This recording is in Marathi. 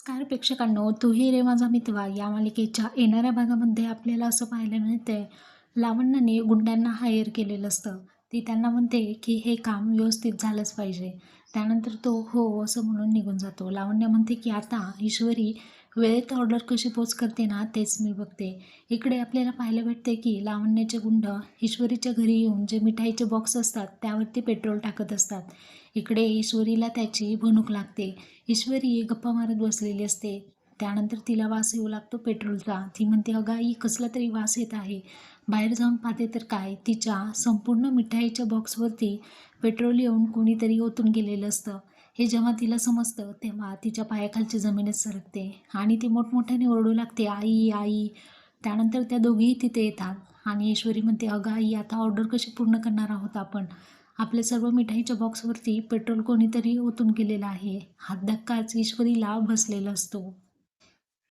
स्कार प्रेक्षकांनो तूही रे माझा मितवा या मालिकेच्या येणाऱ्या भागामध्ये आपल्याला असं पाहायला मिळते लावण्याने गुंड्यांना हायर केलेलं असतं. ती त्यांना म्हणते की हे काम व्यवस्थित झालंच पाहिजे. त्यानंतर तो हो असं म्हणून निघून जातो. लावण्य म्हणते की आता ईश्वरी वेळेत ऑर्डर कशी पोच करते ना तेच मी बघते. इकडे आपल्याला पाहायला भेटते की लावण्याचे गुंड ईश्वरीच्या घरी येऊन जे मिठाईचे बॉक्स असतात त्यावरती पेट्रोल टाकत असतात. इकडे ईश्वरीला त्याची भणूक लागते. ईश्वरी गप्पा मारत बसलेली असते. त्यानंतर तिला वास येऊ लागतो पेट्रोलचा ती म्हणते अगं आई कसला तरी वास येत आहे. बाहेर जाऊन पाहते तर काय तिच्या संपूर्ण मिठाईच्या बॉक्सवरती पेट्रोल येऊन कोणीतरी ओतून गेलेलं असतं. हे जेव्हा तिला समजतं तेव्हा तिच्या पायाखालची जमीनच सरकते आणि ती मोठमोठ्याने ओरडू लागते आई आई. त्यानंतर त्या दोघीही तिथे येतात आणि ईश्वरी म्हणते अगं आई आता ऑर्डर कशी पूर्ण करणार आहोत आपण? आपल्या सर्व मिठाईच्या बॉक्सवरती पेट्रोल कोणीतरी ओतून गेलेलं आहे. हात धक्काच ईश्वरीला बसलेला असतो.